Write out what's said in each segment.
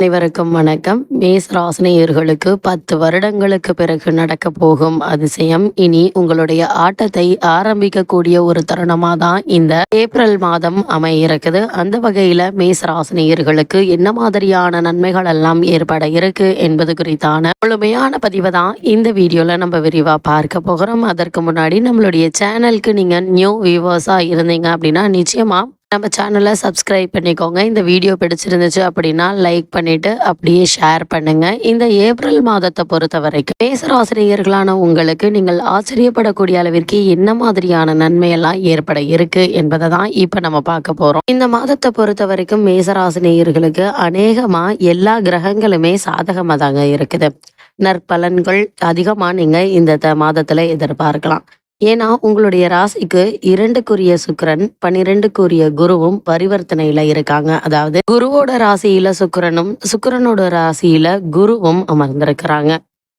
அனைவருக்கும் வணக்கம். மேஸ் ராசினியர்களுக்கு பத்து வருடங்களுக்கு பிறகு நடக்க போகும் அதிசயம். இனி உங்களுடைய ஆட்டத்தை ஆரம்பிக்கக்கூடிய ஒரு தருணமா தான் இந்த ஏப்ரல் மாதம் அமையிருக்குது அந்த வகையில மேஸ் ராசினியர்களுக்கு என்ன மாதிரியான நன்மைகள் எல்லாம் ஏற்பட இருக்கு என்பது குறித்தான முழுமையான பதிவை தான் இந்த வீடியோல நம்ம விரிவா பார்க்க போகிறோம். அதற்கு முன்னாடி நம்மளுடைய சேனலுக்கு நீங்க நியூ வியூவர்ஸா இருந்தீங்க அப்படின்னா நிச்சயமா நம்ம சேனலை சப்ஸ்கிரைப் பண்ணிக்கோங்க. இந்த வீடியோ பிடிச்சிருந்துச்சு அப்படின்னா லைக் பண்ணிட்டு அப்படியே ஷேர் பண்ணுங்க. இந்த ஏப்ரல் மாதத்தை பொறுத்த வரைக்கும் மேசராசிரியர்களான உங்களுக்கு நீங்கள் ஆச்சரியப்படக்கூடிய அளவிற்கு என்ன மாதிரியான நன்மையெல்லாம் ஏற்பட இருக்கு என்பதை தான் இப்போ நம்ம பார்க்க போறோம். இந்த மாதத்தை பொறுத்த வரைக்கும் மேசராசினியர்களுக்கு அநேகமா எல்லா கிரகங்களுமே சாதகமாக தாங்க இருக்குது. நற்பலன்கள் அதிகமாக நீங்கள் இந்த த- எதிர்பார்க்கலாம். ஏன்னா உங்களுடைய ராசிக்கு இரண்டுக்குரிய சுக்கிரன் பன்னிரெண்டுக்குரிய குருவும் பரிவர்த்தனையில இருக்காங்க. அதாவது குருவோட ராசியில சுக்கரனும் சுக்கரனோட ராசியில குருவும் அமர்ந்திருக்கிறாங்க.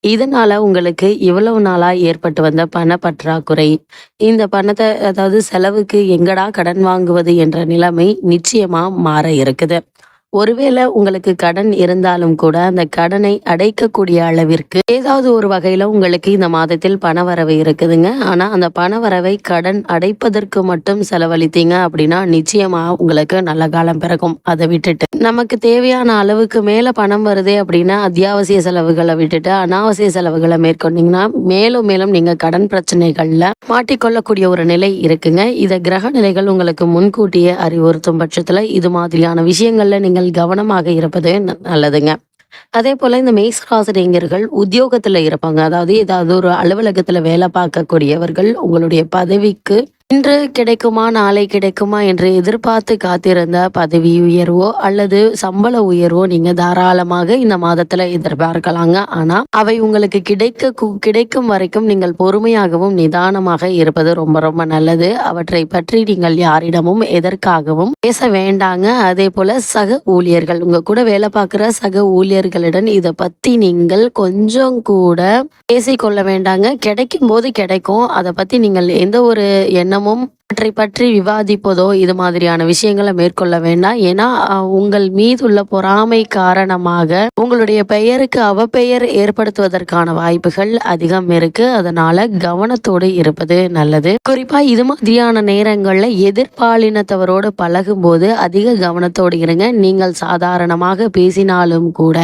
இதனால உங்களுக்கு இவ்வளவு நாளா ஏற்பட்டு வந்த பண பற்றாக்குறை இந்த பணத்தை அதாவது செலவுக்கு எங்கடா கடன் வாங்குவது என்ற நிலைமை நிச்சயமா மாற இருக்குது. ஒருவேளை உங்களுக்கு கடன் இருந்தாலும் கூட அந்த கடனை அடைக்கக்கூடிய அளவிற்கு ஏதாவது ஒரு வகையில உங்களுக்கு இந்த மாதத்தில் பணவரவு இருக்குதுங்க. ஆனா அந்த பணவரவை கடன் அடைப்பதற்கு மட்டும் செலவழித்தீங்க அப்படின்னா நிச்சயமா உங்களுக்கு நல்ல காலம் பிறக்கும். அதை விட்டுட்டு நமக்கு தேவையான அளவுக்கு மேல பணம் வருதே அப்படின்னா அத்தியாவசிய செலவுகளை விட்டுட்டு அனாவசிய செலவுகளை மேற்கொண்டீங்கன்னா மேலும் மேலும் நீங்க கடன் பிரச்சனைகள்ல மாட்டிக்கொள்ளக்கூடிய ஒரு நிலை இருக்குங்க. இதை கிரக நிலைகள் உங்களுக்கு முன்கூட்டியே அறிவுறுத்தும் பட்சத்துல இது மாதிரியான விஷயங்கள்ல நீங்கள் கவனமாக இருப்பது நல்லதுங்க. அதே போல இந்த மேஸ்ராசிரியர்கள் உத்தியோகத்துல இருப்பாங்க. அதாவது ஏதாவது ஒரு அலுவலகத்துல வேலை பார்க்கக்கூடியவர்கள் உங்களுடைய பதவிக்கு இன்று கிடைக்குமா நாளை கிடைக்குமா என்று எதிர்பார்த்து காத்திருந்த பதவி உயர்வோ அல்லது சம்பள உயர்வோ நீங்க தாராளமாக இந்த மாதத்துல எதிர்பார்க்கலாங்க. ஆனா அவை உங்களுக்கு கிடைக்க கிடைக்கும் வரைக்கும் நீங்கள் பொறுமையாகவும் நிதானமாக இருப்பது ரொம்ப ரொம்ப நல்லது. அவற்றை பற்றி நீங்கள் யாரிடமும் எதற்காகவும் பேச வேண்டாங்க. அதே போல சக ஊழியர்கள் உங்க கூட வேலை பார்க்குற சக ஊழியர்களிடம் இதை பத்தி நீங்கள் கொஞ்சம் கூட பேசிக்கொள்ள வேண்டாங்க. கிடைக்கும் போது கிடைக்கும். அதை பத்தி நீங்கள் எந்த ஒரு எண்ணம் tamam அவற்றை பற்றி விவாதிப்பதோ இது மாதிரியான விஷயங்களை மேற்கொள்ள வேண்டாம். ஏன்னா உங்கள் மீது உள்ள பொறாமை காரணமாக உங்களுடைய பெயருக்கு அவப்பெயர் ஏற்படுத்துவதற்கான வாய்ப்புகள் அதிகம் இருக்கு. அதனால கவனத்தோடு இருப்பது நல்லது. குறிப்பா இது மாதிரியான நேரங்கள்ல எதிர்பாலினத்தவரோடு பழகும் போது அதிக கவனத்தோடு இருங்க. நீங்கள் சாதாரணமாக பேசினாலும் கூட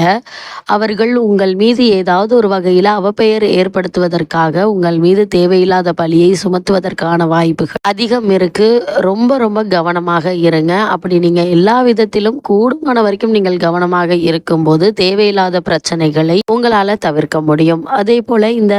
அவர்கள் உங்கள் மீது ஏதாவது ஒரு வகையில அவப்பெயர் ஏற்படுத்துவதற்காக உங்கள் மீது தேவையில்லாத பழியை சுமத்துவதற்கான வாய்ப்புகள் அதிக அதிகம் இருக்குது ரொம்ப ரொம்ப கவனமாக இருங்க. அப்படி நீங்க எல்லா விதத்திலும் கூடுமான வரைக்கும் நீங்கள் கவனமாக இருக்கும்போது தேவையில்லாத பிரச்சனைகளை உங்களால தவிர்க்க முடியும். அதே போல இந்த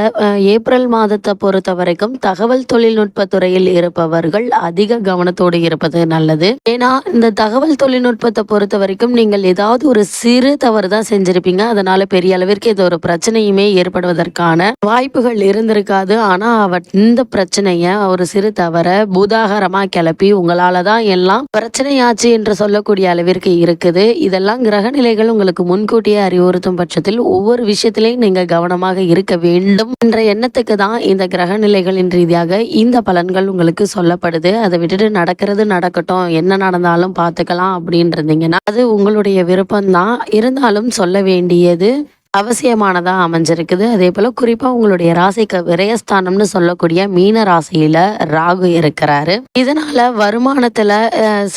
ஏப்ரல் மாதத்தை பொறுத்த வரைக்கும் தகவல் தொழில்நுட்ப துறையில் இருப்பவர்கள் அதிக கவனத்தோடு இருப்பது நல்லது. ஏன்னா இந்த தகவல் தொழில்நுட்பத்தை பொறுத்த வரைக்கும் நீங்கள் ஏதாவது ஒரு சிறு தவறு தான் செஞ்சிருப்பீங்க. அதனால பெரிய அளவிற்கு இது ஒரு பிரச்சனையுமே ஏற்படுவதற்கான வாய்ப்புகள் இருந்திருக்காது. ஆனா அவ இந்த பிரச்சனையை ஒரு சிறு தவற உதாகரமாக கிளப்பி உங்களால தான் எல்லாம் பிரச்சனையாச்சு என்று சொல்லக்கூடிய அளவிற்கு இருக்குது. இதெல்லாம் கிரக நிலைகள் உங்களுக்கு முன்கூட்டியே அறிவுறுத்தும் பட்சத்தில் ஒவ்வொரு விஷயத்திலையும் நீங்கள் கவனமாக இருக்க வேண்டும் என்ற எண்ணத்துக்கு தான் இந்த கிரக நிலைகளின் ரீதியாக இந்த பலன்கள் உங்களுக்கு சொல்லப்படுது. அதை விட்டுட்டு நடக்கிறது நடக்கட்டும் என்ன நடந்தாலும் பார்த்துக்கலாம் அப்படின்னு இருந்தீங்கன்னா அது உங்களுடைய விருப்பம்தான். இருந்தாலும் சொல்ல வேண்டியது அவசியமானதாக அமைஞ்சிருக்குது. அதே போல் குறிப்பாக உங்களுடைய ராசிக்கு விரயஸ்தானம்னு சொல்லக்கூடிய மீன ராசியில் ராகு இருக்கிறாரு. இதனால் வருமானத்தில்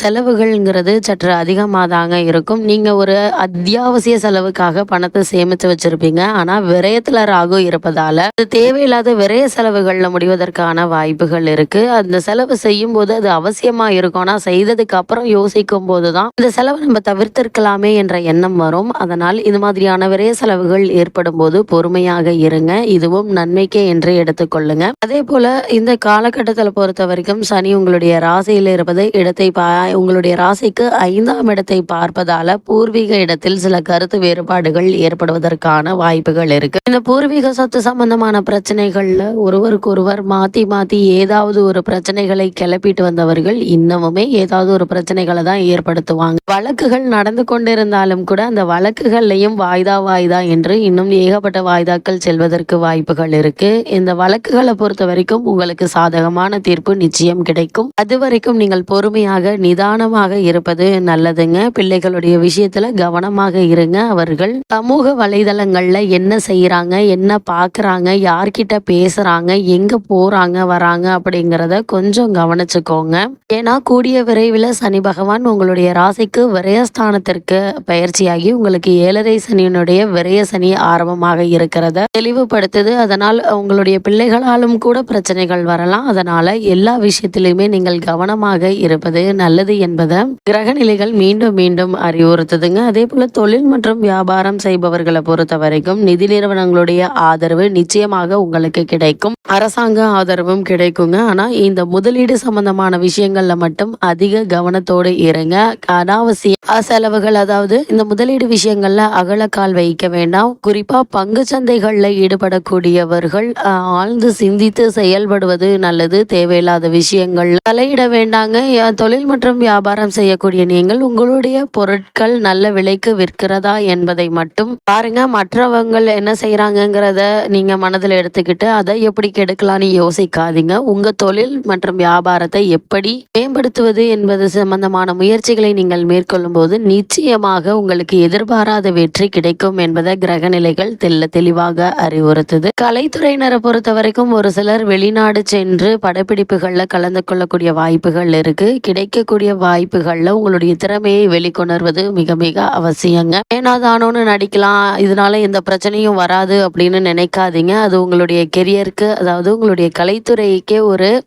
செலவுகள்ங்கிறது சற்று அதிகமாக தாங்க இருக்கும். நீங்கள் ஒரு அத்தியாவசிய செலவுக்காக பணத்தை சேமித்து வச்சுருப்பீங்க. ஆனால் விரயத்தில் ராகு இருப்பதால் அது தேவையில்லாத விரய செலவுகளில் முடிவதற்கான வாய்ப்புகள் இருக்குது அந்த செலவு செய்யும் போது அது அவசியமாக இருக்கும். ஆனால் செய்ததுக்கு அப்புறம் யோசிக்கும் போது தான் இந்த செலவை நம்ம தவிர்த்திருக்கலாமே என்ற எண்ணம் வரும். அதனால் இது மாதிரியான விரய செலவுகள் ஏற்படும் போது பொறுமையாக இருங்க. இதுவும் நன்மைக்கே என்று எடுத்துக்கொள்ளுங்க அதே போல இந்த காலகட்டத்தில் பொறுத்த வரைக்கும் சனி உங்களுடைய ராசியில் இருப்பது இடத்தை பா உங்களுடைய ராசிக்கு ஐந்தாம் இடத்தை பார்ப்பதால பூர்வீக இடத்தில் சில கருத்து வேறுபாடுகள் ஏற்படுவதற்கான வாய்ப்புகள் இருக்கு. இந்த பூர்வீக சொத்து சம்பந்தமான பிரச்சனைகள்ல ஒருவருக்கொருவர் மாத்தி மாத்தி ஏதாவது ஒரு பிரச்சனைகளை கிளப்பிட்டு வந்தவர்கள் இன்னமுமே ஏதாவது ஒரு பிரச்சனைகளை தான் ஏற்படுத்துவாங்க. வழக்குகள் நடந்து கொண்டிருந்தாலும் கூட அந்த வழக்குகள்லையும் வாய்தா வாய்தா என்று இன்னும் ஏகப்பட்ட வாய்தாக்கள் செல்வதற்கு வாய்ப்புகள் இருக்கு. இந்த வழக்குகளை பொறுத்த வரைக்கும் உங்களுக்கு சாதகமான தீர்ப்பு நிச்சயம் கிடைக்கும். அது வரைக்கும் நீங்கள் பொறுமையாக நிதானமாக இருப்பது நல்லதுங்க. பிள்ளைகளுடைய விஷயத்துல கவனமாக இருங்க அவர்கள். சமூக வலைதளங்கள்ல என்ன செய்யறாங்க என்ன பாக்குறாங்க யார்கிட்ட பேசுறாங்க எங்க போறாங்க வராங்க அப்படிங்கிறத கொஞ்சம் கவனிச்சுக்கோங்க. ஏன்னா கூடிய விரைவில் சனி பகவான் உங்களுடைய ராசிக்கு விரயஸ்தானத்திற்கு பயிற்சியாகி உங்களுக்கு ஏழரை சனியினுடைய விரய சனி ஆரம்பமாக இருக்கிறத. தெளிவுபடுத்துது. அதனால் உங்களுடைய பிள்ளைகளாலும் கூட பிரச்சனைகள் வரலாம். அதனால எல்லா விஷயத்திலுமே நீங்கள் கவனமாக இருப்பது நல்லது என்பதை கிரகநிலைகள் மீண்டும் மீண்டும் அறிவுறுத்துதுங்க. அதே போல தொழில் மற்றும் வியாபாரம் செய்பவர்களை பொறுத்த வரைக்கும் நிதி நிறுவனங்களுடைய ஆதரவு நிச்சயமாக உங்களுக்கு கிடைக்கும். அரசாங்க ஆதரவும் கிடைக்குங்க. ஆனா இந்த முதலீடு சம்பந்தமான விஷயங்கள்ல மட்டும் அதிக கவனத்தோடு இருங்க. அனாவசிய செலவுகள் அதாவது இந்த முதலீடு விஷயங்கள்ல அகலக்கால் வைக்க வேண்டும். குறிப்பா பங்கு சந்தைகளில் ஈடுபடக்கூடியவர்கள் ஆழ்ந்து சிந்தித்து செயல்படுவது நல்லது தேவையில்லாத விஷயங்கள் தலையிட வேண்டாங்க. தொழில் மற்றும் வியாபாரம் செய்யக்கூடிய நீங்கள் உங்களுடைய பொருட்கள் நல்ல விலைக்கு விற்கிறதா என்பதை மட்டும் பாருங்க. மற்றவங்க என்ன செய்யறாங்கிறத நீங்க மனதில் எடுத்துக்கிட்டு அதை எப்படி கெடுக்கலாம்னு யோசிக்காதீங்க. உங்க தொழில் மற்றும் வியாபாரத்தை எப்படி மேம்படுத்துவது என்பது சம்பந்தமான முயற்சிகளை நீங்கள் மேற்கொள்ளும் போது நிச்சயமாக உங்களுக்கு எதிர்பாராத வெற்றி கிடைக்கும் என்பதை கிரகநிலைகள் தெல்ல தெளிவாக அறிவுறுத்துது. கலைத்துறையினரை பொறுத்த வரைக்கும் ஒரு சிலர் வெளிநாடு சென்று படப்பிடிப்புகளில் கலந்து கொள்ளக்கூடிய வாய்ப்புகள் இருக்கு. கிடைக்கக்கூடிய வாய்ப்புகளில் உங்களுடைய திறமையை வெளிக்கொணர்வது மிக மிக அவசியங்க. ஏனாதானோன்னு நடிக்கலாம். இதனால எந்த பிரச்சனையும் வராது அப்படின்னு நினைக்காதீங்க. அது உங்களுடைய கெரியருக்கு அதாவது உங்களுடைய கலைத்துறைக்கே ஒரு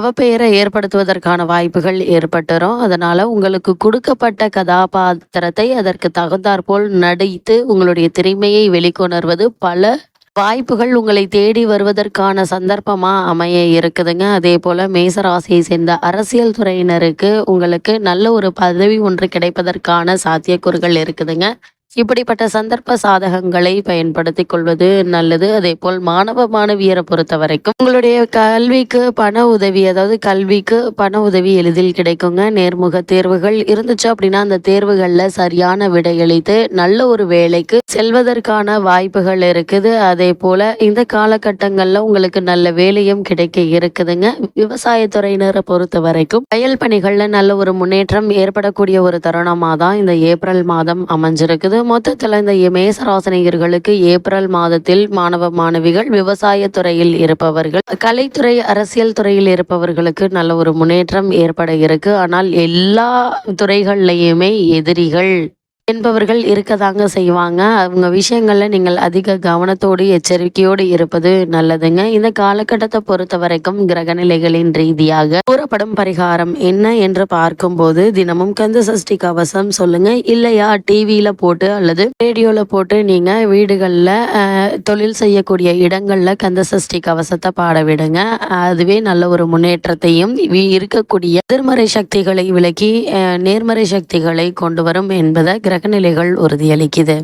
அவப்பெயரை ஏற்படுத்துவதற்கான வாய்ப்புகள் ஏற்பட்டுரும். அதனால உங்களுக்கு கொடுக்கப்பட்ட கதாபாத்திரத்தை அதற்கு தகுந்தாற்போல் நடித்து உங்களுடைய திறமையை வெளிக்கொணர்வது பல வாய்ப்புகள் உங்களை தேடி வருவதற்கான சந்தர்ப்பமாக அமைய இருக்குதுங்க. அதே போல் மேசராசியை சேர்ந்த அரசியல் துறையினருக்கு உங்களுக்கு நல்ல ஒரு பதவி ஒன்று கிடைப்பதற்கான சாத்தியக்கூறுகள் இருக்குதுங்க. இப்படிப்பட்ட சந்தர்ப்ப சாதகங்களை பயன்படுத்திக் கொள்வது நல்லது. அதே போல் மாணவ மாணவியரை பொறுத்த வரைக்கும் உங்களுடைய கல்விக்கு பண உதவி அதாவது கல்விக்கு பண உதவி எளிதில் கிடைக்குங்க. நேர்முக தேர்வுகள் இருந்துச்சு அப்படின்னா அந்த தேர்வுகளில் சரியான விடையளித்து நல்ல ஒரு வேலைக்கு செல்வதற்கான வாய்ப்புகள் இருக்குது. அதே போல இந்த காலகட்டங்களில் உங்களுக்கு நல்ல வேலையும் கிடைக்க இருக்குதுங்க. விவசாயத்துறையினரை பொறுத்த வரைக்கும் வயல் பணிகளில் நல்ல ஒரு முன்னேற்றம் ஏற்படக்கூடிய ஒரு தருணமாக தான் இந்த ஏப்ரல் மாதம் அமைஞ்சிருக்குது. மொத்தத்துல இந்த மேசராசனிகர்களுக்கு ஏப்ரல் மாதத்தில் மாணவ மாணவிகள் விவசாய துறையில் இருப்பவர்கள் கலைத்துறை அரசியல் துறையில் இருப்பவர்களுக்கு நல்ல ஒரு முன்னேற்றம் ஏற்பட இருக்கு. ஆனால் எல்லா துறைகள்லையுமே எதிரிகள் என்பவர்கள் இருக்கதாங்க செய்வாங்க. அவங்க விஷயங்களில் நீங்கள் அதிக கவனத்தோடு எச்சரிக்கையோடு இருப்பது நல்லதுங்க. இந்த காலகட்டத்தை பொறுத்த வரைக்கும் கிரகநிலைகளின் ரீதியாக கூறப்படும் பரிகாரம் என்ன என்று பார்க்கும்போது தினமும் கந்த சஷ்டி கவசம் சொல்லுங்க. இல்லையா டிவியில போட்டு அல்லது ரேடியோல போட்டு நீங்க வீடுகளில் தொழில் செய்யக்கூடிய இடங்கள்ல கந்த சஷ்டி கவசத்தை பாட விடுங்க. அதுவே நல்ல ஒரு முன்னேற்றத்தையும் இருக்கக்கூடிய எதிர்மறை சக்திகளை விலக்கி நேர்மறை சக்திகளை கொண்டு வரும் என்பதை கிரகநிலைகள் உறுதியளிக்குது.